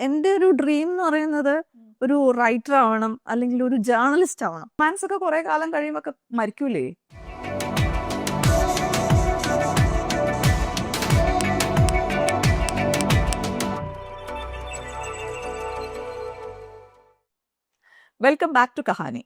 എന്റെ ഒരു ഡ്രീം എന്ന് പറയുന്നത് ഒരു റൈറ്റർ ആവണം അല്ലെങ്കിൽ ഒരു ജേർണലിസ്റ്റ് ആവണം. മനസ്സൊക്കെ കുറെ കാലം കഴിയുമ്പോ ഒക്കെ മരിക്കൂലേ? വെൽക്കം ബാക്ക് ടു കഹാനി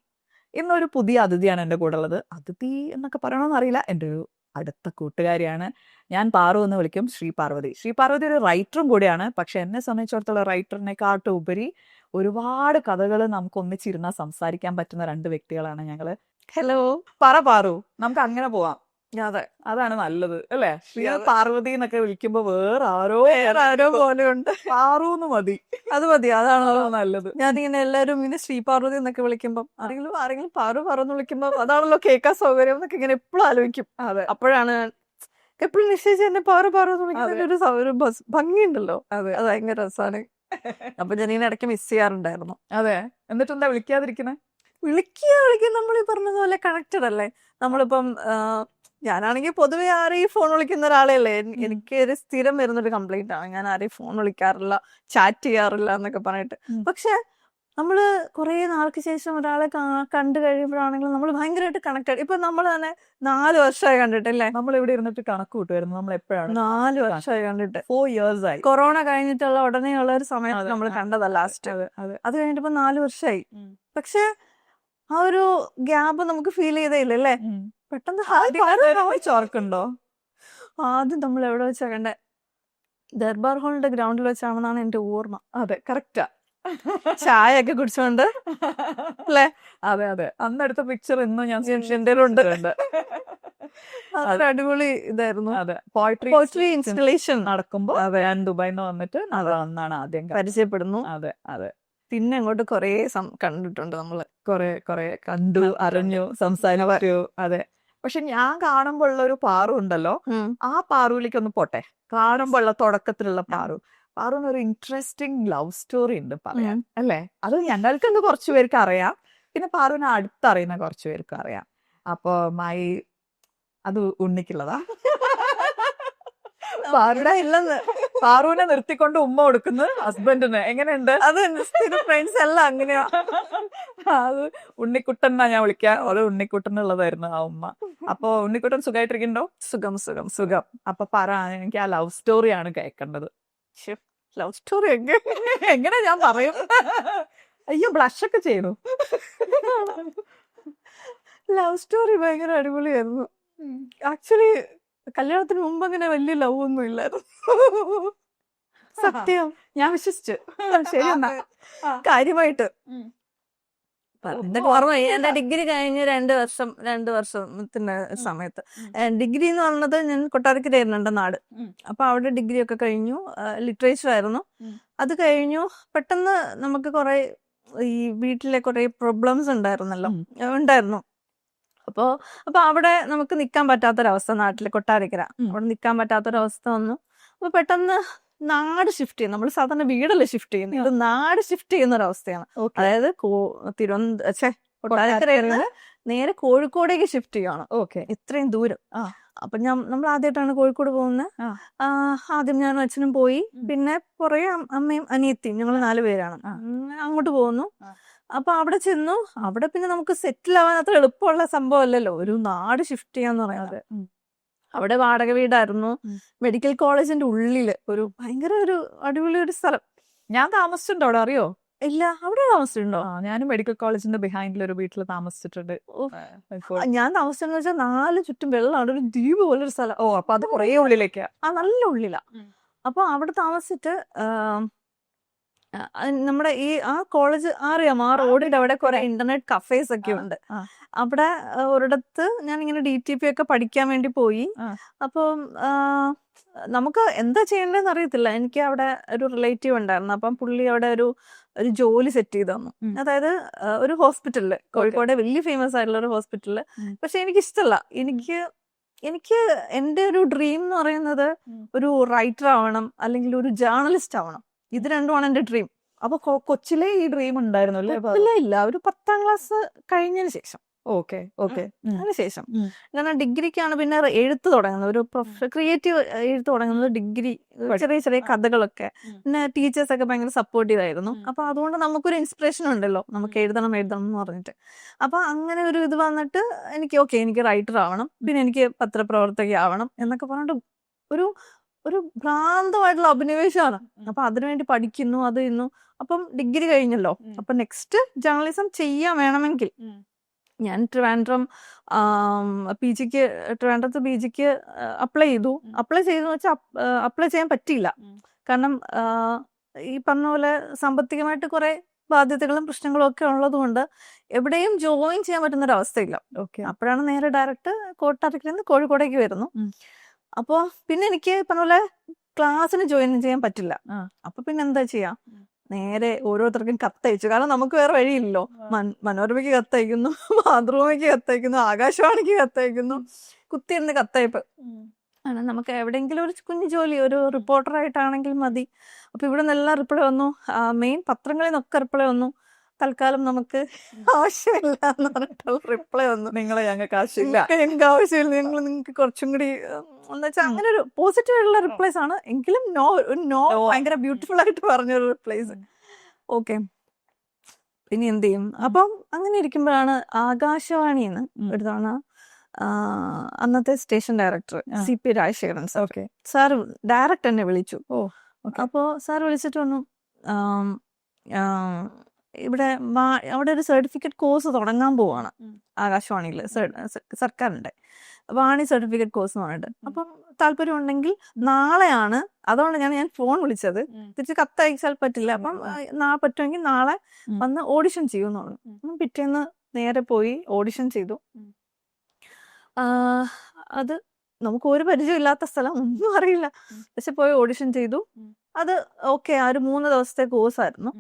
ഇന്നൊരു പുതിയ അതിഥിയാണ് എന്റെ കൂടെ ഉള്ളത്. അതിഥി എന്നൊക്കെ പറയണമെന്നറിയില്ല എന്റെ എന്റെ ഒരു അടുത്ത കൂട്ടുകാരിയാണ്. ഞാൻ പാറു എന്ന് വിളിക്കും. ശ്രീ പാർവതി. ശ്രീ പാർവതി ഒരു റൈറ്ററും കൂടിയാണ്. പക്ഷെ എന്നെ സംബന്ധിച്ചിടത്തോളം റൈറ്ററിനെക്കാട്ടും ഉപരി ഒരുപാട് കഥകൾ നമുക്ക് ഒന്നിച്ചിരുന്നാൽ സംസാരിക്കാൻ പറ്റുന്ന രണ്ട് വ്യക്തികളാണ് ഞങ്ങൾ. ഹലോ പറ പാറു. നമുക്ക് അങ്ങനെ പോവാം. അതെ. അതാണ് നല്ലത് അല്ലേ? അതെ. പാർവതി എന്നൊക്കെ വിളിക്കുമ്പോ വേറെ ആരോ വേറെ ആരോ പോലെ ഉണ്ട്. പാറൂന്ന് മതി. അത് മതി അതാണ് നല്ലത്. ഞാനിങ്ങനെ എല്ലാരും ഇങ്ങനെ ശ്രീ പാർവതി എന്നൊക്കെ വിളിക്കുമ്പോ ആരെങ്കിലും ആരെങ്കിലും പാറു പറന്ന് വിളിക്കുമ്പോ അതാണല്ലോ കേൾക്കാൻ സൗകര്യം എന്നൊക്കെ ഇങ്ങനെ എപ്പോഴും ആലോചിക്കും. അതെ. അപ്പോഴാണ് എപ്പോഴും നിശ്ചയിച്ച് എന്നെ പാറു പാറു വിളിക്കുന്ന ഒരു സൗകര്യം ഭംഗിയുണ്ടല്ലോ. അതെ. അത് ഭയങ്കര രസമാണ് അപ്പൊ ഞാനിങ്ങനെ ഇടയ്ക്ക് മിസ് ചെയ്യാറുണ്ടായിരുന്നു. അതെ. എന്നിട്ട് എന്താ വിളിക്കാതിരിക്കണേ വിളിക്കുക വിളിക്കുക നമ്മൾ ഈ പറഞ്ഞതുപോലെ കണക്റ്റഡ് അല്ലേ? നമ്മളിപ്പം ഞാനാണെങ്കിൽ പൊതുവെ ആരെയും ഫോൺ വിളിക്കുന്ന ഒരാളെ അല്ലേ എനിക്ക് ഒരു സ്ഥിരം വരുന്നൊരു കംപ്ലൈന്റ് ആണ്. ഞാൻ ആരെയും ഫോൺ വിളിക്കാറില്ല ചാറ്റ് ചെയ്യാറില്ല എന്നൊക്കെ പറഞ്ഞിട്ട്. പക്ഷെ നമ്മൾ കുറെ നാൾക്ക് ശേഷം ഒരാളെ കണ്ടു കഴിയുമ്പോഴാണെങ്കിലും നമ്മൾ ഭയങ്കരമായിട്ട് കണക്റ്റഡ് ഇപ്പൊ നമ്മൾ തന്നെ നാല് വർഷമായി കണ്ടിട്ടല്ലേ? നമ്മൾ ഇവിടെ ഇരുന്നിട്ട് കണക്ക് കൂട്ടുമായിരുന്നു നമ്മൾ എപ്പോഴാണ് നാല് വർഷമായി കണ്ടിട്ട്. ഫോർ ഇയേഴ്സ് ആയി. കൊറോണ കഴിഞ്ഞിട്ടുള്ള ഉടനെയുള്ള ഒരു സമയത്ത് നമ്മൾ കണ്ടതാ ലാസ്റ്റ് അതെ കഴിഞ്ഞിട്ട് ഇപ്പൊ നാല് വർഷമായി. പക്ഷെ ആ ഒരു ഗ്യാപ്പ് നമുക്ക് ഫീൽ ചെയ്തേ ഉം. പെട്ടെന്ന്. ചോർക്കുണ്ടോ ആദ്യം നമ്മൾ എവിടെ വെച്ചാ കണ്ടേ? ദർബാർ ഹോളിന്റെ ഗ്രൗണ്ടിൽ വെച്ചാണെന്നാണ് എന്റെ ഓർമ്മ. അതെ കറക്റ്റാ ചായ ഒക്കെ കുടിച്ചോണ്ട് അല്ലേ? അതെ അതെ. അന്നെടുത്ത പിക്ചർ ഇന്നും ഞാൻ ഉണ്ട് അടിപൊളി ഇതായിരുന്നു. അതെ പോയട്രി പോയിട്രി ഇൻസ്റ്റലേഷൻ നടക്കുമ്പോ ഞാൻ ദുബായിൽ നിന്ന് വന്നിട്ട് അതാണ് അന്നാണ് ആദ്യം പരിചയപ്പെടുന്നു. അതെ അതെ. പിന്നെ അങ്ങോട്ട് കൊറേ കണ്ടിട്ടുണ്ട് നമ്മൾ. കൊറേ കൊറേ കണ്ടു അറിഞ്ഞു സംസാരം പറയൂ അതെ. പക്ഷെ ഞാൻ കാണുമ്പോൾ ഉള്ള ഒരു പാറു ഉണ്ടല്ലോ ആ പാറുവിലേക്ക് ഒന്ന് പോട്ടെ. കാണുമ്പോൾ ഉള്ള തുടക്കത്തിലുള്ള പാറു. പാറുന്ന് ഒരു ഇൻട്രസ്റ്റിംഗ് ലവ് സ്റ്റോറി ഉണ്ട് പറയാൻ അല്ലേ? അത് ഞങ്ങൾക്കൊന്ന് കുറച്ചു പേർക്ക് അറിയാം. പിന്നെ പാറുവിനെ അടുത്തറിയുന്ന കുറച്ചു പേർക്ക് അറിയാം. അപ്പൊ മൈ അത് ഉണ്ണിക്കുള്ളതാ. ഇവിടെ ഇല്ലെന്ന്. പാറുവിനെ നിർത്തിക്കൊണ്ട് ഉമ്മ കൊടുക്കുന്നു ഹസ്ബൻഡിന്. എങ്ങനെയുണ്ട്? അത് സ്ഥിരം ഫ്രണ്ട്സ് എല്ലാം അങ്ങനെയാ. അത് ഉണ്ണിക്കുട്ടൻ എന്നാ ഞാൻ വിളിക്കാം. അത് ഉണ്ണിക്കുട്ടനുള്ളതായിരുന്നു ആ ഉമ്മ. അപ്പൊ ഉണ്ണിക്കുട്ടൻ സുഖമായിട്ടിരിക്കണ്ടോ സുഖം സുഖം. സുഖം. അപ്പൊ പറ എനിക്ക് ആ ലവ് സ്റ്റോറിയാണ് കേൾക്കേണ്ടത്. ലവ് സ്റ്റോറി എങ്ങനെ? ഞാൻ പറയും? അയ്യോ ബ്ലഷ് ഒക്കെ ചെയ്തു ലവ് സ്റ്റോറി ഭയങ്കര അടിപൊളിയായിരുന്നു. ആക്ച്വലി കല്യാണത്തിന് മുമ്പ് അങ്ങനെ വലിയ ലവ് ഒന്നും ഇല്ലായിരുന്നു. സത്യം. ഞാൻ വിശ്വസിച്ചു. ശരി എന്നാ. കാര്യമായിട്ട്. ഓർമ്മ? എന്റെ ഡിഗ്രി കഴിഞ്ഞ് രണ്ട് വർഷം രണ്ട് വർഷത്തിന്റെ സമയത്ത്. ഡിഗ്രി എന്ന് പറഞ്ഞത് ഞാൻ കൊട്ടാരക്കരയായിരുന്നു എന്റെ നാട്. അപ്പൊ അവിടെ ഡിഗ്രി ഒക്കെ കഴിഞ്ഞു. ലിറ്ററേച്ചർ ആയിരുന്നു. അത് കഴിഞ്ഞു. പെട്ടെന്ന് നമുക്ക് കുറെ ഈ വീട്ടിലെ കുറെ പ്രോബ്ലംസ് ഉണ്ടായിരുന്നല്ലോ. ഉണ്ടായിരുന്നു. അപ്പോ അപ്പൊ അവിടെ നമുക്ക് നിക്കാൻ പറ്റാത്തൊരവസ്ഥ നാട്ടിലെ കൊട്ടാരക്കര. അവിടെ നിക്കാൻ പറ്റാത്തൊരവസ്ഥ വന്നു. അപ്പൊ പെട്ടെന്ന് നാട് ഷിഫ്റ്റ് ചെയ്യും നമ്മൾ സാധാരണ വീടല്ലേ ഷിഫ്റ്റ് ചെയ്യുന്നത് ഇത് നാട് ഷിഫ്റ്റ് ചെയ്യുന്ന ഒരു അവസ്ഥയാണ് അതായത് തിരുവനന്തപുരം ഛെ, കൊട്ടാരക്കരയിൽ നേരെ കോഴിക്കോടേക്ക് ഷിഫ്റ്റ് ചെയ്യണം ഓക്കെ. ഇത്രയും ദൂരം. അപ്പൊ ഞാൻ നമ്മൾ ആദ്യമായിട്ടാണ് കോഴിക്കോട് പോകുന്നത്. ആദ്യം ഞാനും അച്ഛനും പോയി. പിന്നെ പുറകെ അമ്മയും അനിയത്തിയും ഞങ്ങൾ നാലുപേരാണ് അങ്ങോട്ട് പോകുന്നു. അപ്പൊ അവിടെ ചെന്നു. അവിടെ പിന്നെ നമുക്ക് സെറ്റിൽ ആവാൻ അത്ര എളുപ്പമുള്ള സംഭവം അല്ലല്ലോ ഒരു നാട് ഷിഫ്റ്റ് ചെയ്യാന്ന് പറയുന്നത്. അവിടെ വാടക വീടായിരുന്നു. മെഡിക്കൽ കോളേജിന്റെ ഉള്ളിൽ ഒരു ഭയങ്കര ഒരു അടിപൊളി ഒരു സ്ഥലം. ഞാൻ താമസിച്ചിട്ടുണ്ടോ അവിടെ? അറിയോ? ഇല്ല. അവിടെ താമസിച്ചിട്ടുണ്ടോ? ഞാനും മെഡിക്കൽ കോളേജിന്റെ ബിഹൈൻഡിൽ ഒരു വീട്ടിൽ താമസിച്ചിട്ടുണ്ട്. ഞാൻ താമസിച്ചെന്ന് വെച്ചാൽ നാല് ചുറ്റും വെള്ളമാണ്. ഒരു ദ്വീപ് പോലെ ഒരു സ്ഥലം. ഓ അപ്പൊ അത് കുറേ ഉള്ളിലേക്കാ. ആ നല്ല ഉള്ളിലാ. അപ്പൊ അവിടെ താമസിച്ചിട്ട് നമ്മുടെ ഈ ആ കോളേജ് അറിയാം ആ റോഡിന്റെ അവിടെ കുറെ ഇന്റർനെറ്റ് കഫേസ് ഒക്കെ ഉണ്ട്. അവിടെ ഒരിടത്ത് ഞാൻ ഇങ്ങനെ ഡി ടി പി ഒക്കെ പഠിക്കാൻ വേണ്ടി പോയി. അപ്പം നമുക്ക് എന്താ ചെയ്യേണ്ടതെന്ന് അറിയത്തില്ല. എനിക്ക് അവിടെ ഒരു റിലേറ്റീവ് ഉണ്ടായിരുന്നു. അപ്പം പുള്ളി അവിടെ ഒരു ഒരു ജോലി സെറ്റ് ചെയ്ത് തന്നു. അതായത് ഒരു ഹോസ്പിറ്റലിൽ കോഴിക്കോട് വലിയ ഫേമസ് ആയിട്ടുള്ള ഒരു ഹോസ്പിറ്റലിൽ. പക്ഷെ എനിക്ക് ഇഷ്ടമല്ല എനിക്ക് എനിക്ക് എന്റെ ഒരു ഡ്രീം എന്ന് പറയുന്നത് ഒരു റൈറ്റർ ആവണം അല്ലെങ്കിൽ ഒരു ജേർണലിസ്റ്റ് ആവണം. ഇത് രണ്ടുമാണ് എന്റെ ഡ്രീം അപ്പൊ കൊച്ചിലെ ഈ ഡ്രീം ഉണ്ടായിരുന്നു അല്ലേ ഇല്ല ഒരു പത്താം ക്ലാസ് കഴിഞ്ഞതിന് ശേഷം. Okay okay. അതിനുശേഷം. കാരണം ഡിഗ്രിക്കാണ് പിന്നെ എഴുത്ത് തുടങ്ങുന്നത്. ഒരു പ്രൊഫ ക്രിയേറ്റീവ് എഴുത്ത് തുടങ്ങുന്നത് ഡിഗ്രി ചെറിയ ചെറിയ കഥകളൊക്കെ. പിന്നെ ടീച്ചേഴ്സ് ഒക്കെ ഭയങ്കര സപ്പോർട്ടീവ് ആയിരുന്നു. അപ്പൊ അതുകൊണ്ട് നമുക്കൊരു ഇൻസ്പിറേഷൻ ഉണ്ടല്ലോ. നമുക്ക് എഴുതണം എഴുതണം എന്ന് പറഞ്ഞിട്ട്. അപ്പൊ അങ്ങനെ ഒരു ഇത് വന്നിട്ട് എനിക്ക് ഓക്കെ എനിക്ക് റൈറ്റർ ആവണം. പിന്നെ എനിക്ക് പത്രപ്രവർത്തക ആവണം എന്നൊക്കെ പറഞ്ഞിട്ട് ഒരു ഒരു ഭ്രാന്തമായിട്ടുള്ള അഭിനിവേശമാണ് അപ്പൊ അതിനുവേണ്ടി പഠിക്കുന്നു അത് ഇന്നു. അപ്പം ഡിഗ്രി കഴിഞ്ഞല്ലോ. അപ്പൊ നെക്സ്റ്റ് ജേർണലിസം ചെയ്യാൻ വേണമെങ്കിൽ ഞാൻ ട്രിവാൻഡ്രം പി ജിക്ക് ട്രിവാൻഡ്രത്ത് പി ജിക്ക് അപ്ലൈ ചെയ്തു. അപ്ലൈ ചെയ്തെന്ന് വെച്ചാൽ അപ്ലൈ ചെയ്യാൻ പറ്റിയില്ല. കാരണം ഈ പറഞ്ഞ പോലെ സാമ്പത്തികമായിട്ട് കുറെ ബാധ്യതകളും പ്രശ്നങ്ങളും ഒക്കെ ഉള്ളത് കൊണ്ട് എവിടെയും ജോയിൻ ചെയ്യാൻ പറ്റുന്ന ഒരു അവസ്ഥയില്ല. ഓക്കെ. അപ്പോഴാണ് നേരെ ഡയറക്റ്റ് കോട്ടാരക്കിൽ നിന്ന് കോഴിക്കോടേക്ക് വരുന്നു. അപ്പോൾ പിന്നെ എനിക്ക് പറഞ്ഞ പോലെ ക്ലാസ്സിന് ജോയിൻ ചെയ്യാൻ പറ്റില്ല. അപ്പൊ പിന്നെ എന്താ ചെയ്യാ? നേരെ ഓരോരുത്തർക്കും കത്തയച്ചു. കാരണം നമുക്ക് വേറെ വഴിയില്ലല്ലോ. മനോരമയ്ക്ക് കത്തയക്കുന്നു മാതൃഭൂമിക്ക് കത്തയക്കുന്നു ആകാശവാണിക്ക് കത്തയക്കുന്നു. കുത്തിയിരുന്ന് കത്തയപ്പ്. ആണ് നമുക്ക് എവിടെയെങ്കിലും ഒരു കുഞ്ഞു ജോലി ഒരു റിപ്പോർട്ടർ ആയിട്ടാണെങ്കിൽ മതി. അപ്പൊ ഇവിടെ നിന്നെല്ലാം റിപ്ലൈ വന്നു. മെയിൻ പത്രങ്ങളിൽ നിന്നൊക്കെ റിപ്ലൈ വന്നു. തൽക്കാലം നമുക്ക് ആവശ്യമില്ല എന്ന് പറഞ്ഞിട്ടുള്ള റിപ്ലൈ വന്നു. നിങ്ങളെ ഞങ്ങൾക്ക് ആവശ്യമില്ല. ഞങ്ങൾക്ക് ആവശ്യമില്ല. നിങ്ങൾ നിങ്ങൾക്ക് കുറച്ചും കൂടി എന്ന് വെച്ചാൽ. അങ്ങനെ ഒരു പോസിറ്റീവ് ആയിട്ടുള്ള റിപ്ലൈസ് ആണ്. എങ്കിലും നോ നോ. ഭയങ്കര ബ്യൂട്ടിഫുൾ ആയിട്ട് പറഞ്ഞൊരു റിപ്ലൈസ് ഓക്കെ പിന്നെ എന്ത് ചെയ്യും? അപ്പം അങ്ങനെ ഇരിക്കുമ്പോഴാണ് ആകാശവാണിന്ന്. ഒരു തവണ അന്നത്തെ station director. C P Rajasekharan sir okay sir direct എന്നെ വിളിച്ചു. ഓ, അപ്പോ സാർ വിളിച്ചിട്ട് വന്നു ഇവിടെ അവിടെ ഒരു സർട്ടിഫിക്കറ്റ് കോഴ്സ് തുടങ്ങാൻ പോവാണ്. ആകാശവാണിയിൽ സർക്കാരിന്റെ. വാണി സർട്ടിഫിക്കറ്റ് കോഴ്സ് എന്ന് പറഞ്ഞിട്ട്. അപ്പം താല്പര്യം ഉണ്ടെങ്കിൽ നാളെയാണ് അതുകൊണ്ട് ഞാൻ ഞാൻ ഫോൺ വിളിച്ചത്. തിരിച്ച് കത്തയച്ചാൽ പറ്റില്ല. അപ്പം നാളെ പറ്റുമെങ്കിൽ നാളെ വന്ന് ഓഡിഷൻ ചെയ്യുമെന്ന് പറഞ്ഞു പിറ്റേന്ന് നേരെ പോയി ഓഡിഷൻ ചെയ്തു. അത് നമുക്ക് ഒരു പരിചയം ഇല്ലാത്ത സ്ഥലം ഒന്നും അറിയില്ല. പക്ഷെ പോയി ഓഡിഷൻ ചെയ്തു. അത് ഓക്കെ ആ ഒരു മൂന്ന് ദിവസത്തെ കോഴ്സ് ആയിരുന്നു.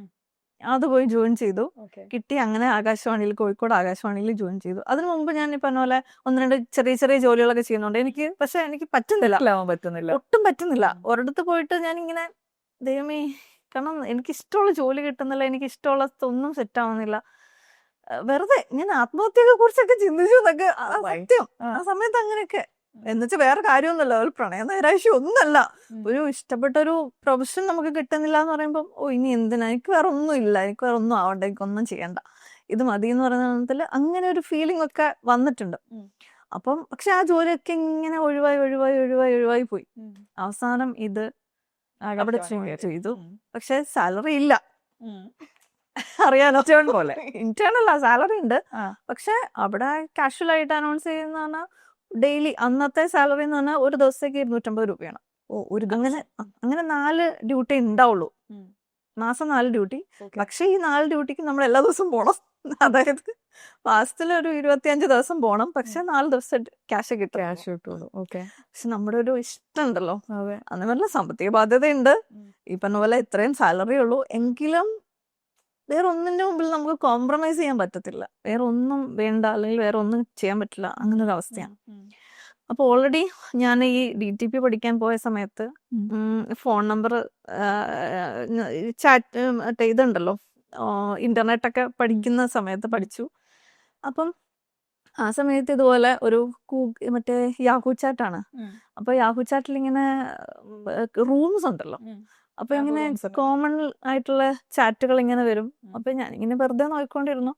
അത് പോയി ജോയിൻ ചെയ്തു. കിട്ടി അങ്ങനെ ആകാശവാണിയിൽ കോഴിക്കോട് ആകാശവാണിയിൽ ജോയിൻ ചെയ്തു. അതിനു മുമ്പ് ഞാൻ ഈ പറഞ്ഞ പോലെ ഒന്ന് രണ്ട് ചെറിയ ചെറിയ ജോലികളൊക്കെ ചെയ്യുന്നുണ്ട്. എനിക്ക് പക്ഷെ എനിക്ക് പറ്റുന്നില്ല. പറ്റുന്നില്ല. ഒട്ടും പറ്റുന്നില്ല. ഒരിടത്ത് പോയിട്ട് ഞാൻ ഇങ്ങനെ ദൈവമേ കാരണം എനിക്ക് ഇഷ്ടമുള്ള ജോലി കിട്ടുന്നില്ല. എനിക്ക് ഇഷ്ടമുള്ള ഒന്നും സെറ്റ് ആവുന്നില്ല. വെറുതെ ഞാൻ ആത്മഹത്യയെ കുറിച്ചൊക്കെ ചിന്തിച്ചു എന്നൊക്കെ. ആ സത്യം. ആ. സമയത്ത് അങ്ങനെയൊക്കെ. എന്നുവെച്ചാൽ വേറെ കാര്യമൊന്നുമല്ല. ഒരു പ്രണയ നൈരാശ്യം ഒന്നല്ല. ഒരു ഇഷ്ടപ്പെട്ട ഒരു പ്രൊഫഷൻ നമുക്ക് കിട്ടുന്നില്ല എന്ന് പറയുമ്പോൾ ഓ ഇനി എന്തിനാ? എനിക്ക് വേറെ ഒന്നും ഇല്ല. എനിക്ക് വേറെ ഒന്നും ആവണ്ട. എനിക്കൊന്നും ചെയ്യണ്ട. ഇത് മതി എന്ന് പറയുന്നതിൽ അങ്ങനെ ഒരു ഫീലിംഗ് ഒക്കെ വന്നിട്ടുണ്ട്. അപ്പം പക്ഷെ ആ ജോലിയൊക്കെ ഇങ്ങനെ ഒഴിവായി ഒഴിവായി ഒഴിവായി ഒഴിവായി പോയി. അവസാനം ഇത് അവിടെ ചെയ്തു. പക്ഷെ സാലറി ഇല്ല. അറിയാനോ അറിയാലോ? പോലെ. ഇന്റേണൽ സാലറി ഉണ്ട്. പക്ഷെ അവിടെ കാഷ്വൽ ആയിട്ട് അനൗൺസ് ചെയ്യുന്ന പറഞ്ഞാൽ ഡെയിലി അന്നത്തെ സാലറി എന്ന് പറഞ്ഞാൽ ഒരു ദിവസത്തേക്ക് ഇരുന്നൂറ്റമ്പത് രൂപയാണ്. ഓ ഒരു അങ്ങനെ അങ്ങനെ നാല് ഡ്യൂട്ടി ഉണ്ടാവുള്ളൂ. മാസം നാല് ഡ്യൂട്ടി. പക്ഷേ ഈ നാല് ഡ്യൂട്ടിക്ക് നമ്മൾ എല്ലാ ദിവസവും പോണം. അതായത് മാസത്തിൽ ഒരു ഇരുപത്തിയഞ്ച് ദിവസം പോണം. പക്ഷെ നാല് ദിവസം ക്യാഷ് കിട്ടും ക്യാഷ് കിട്ടുള്ളൂ. ഓക്കെ. പക്ഷെ നമ്മുടെ ഒരു ഇഷ്ടം ഉണ്ടല്ലോ. അന്ന് പറഞ്ഞ സാമ്പത്തിക ബാധ്യതയുണ്ട്. ഈ പറഞ്ഞ പോലെ ഇത്രയും സാലറി ഉള്ളൂ. എങ്കിലും വേറെ ഒന്നിന്റെ മുമ്പിൽ നമുക്ക് കോംപ്രമൈസ് ചെയ്യാൻ പറ്റത്തില്ല വേറെ ഒന്നും വേണ്ട അല്ലെങ്കിൽ വേറെ ഒന്നും ചെയ്യാൻ പറ്റില്ല അങ്ങനെ ഒരു അവസ്ഥയാണ്. അപ്പൊ ഓൾറെഡി ഞാൻ ഈ ഡി ടി പി പഠിക്കാൻ പോയ സമയത്ത്. ഫോൺ നമ്പർ ചാറ്റ് മറ്റേ ഇതുണ്ടല്ലോ ഇന്റർനെറ്റ് ഒക്കെ പഠിക്കുന്ന സമയത്ത് പഠിച്ചു അപ്പം ആ സമയത്ത് ഇതുപോലെ ഒരു മറ്റേ യാഹു ചാറ്റാണ്. അപ്പൊ യാഹു ചാറ്റിൽ ഇങ്ങനെ റൂംസ് ഉണ്ടല്ലോ. അപ്പൊ ഇങ്ങനെ കോമൺ ആയിട്ടുള്ള ചാറ്റുകൾ ഇങ്ങനെ വരും. അപ്പൊ ഞാൻ ഇങ്ങനെ വെറുതെ നോക്കിക്കൊണ്ടിരുന്നു.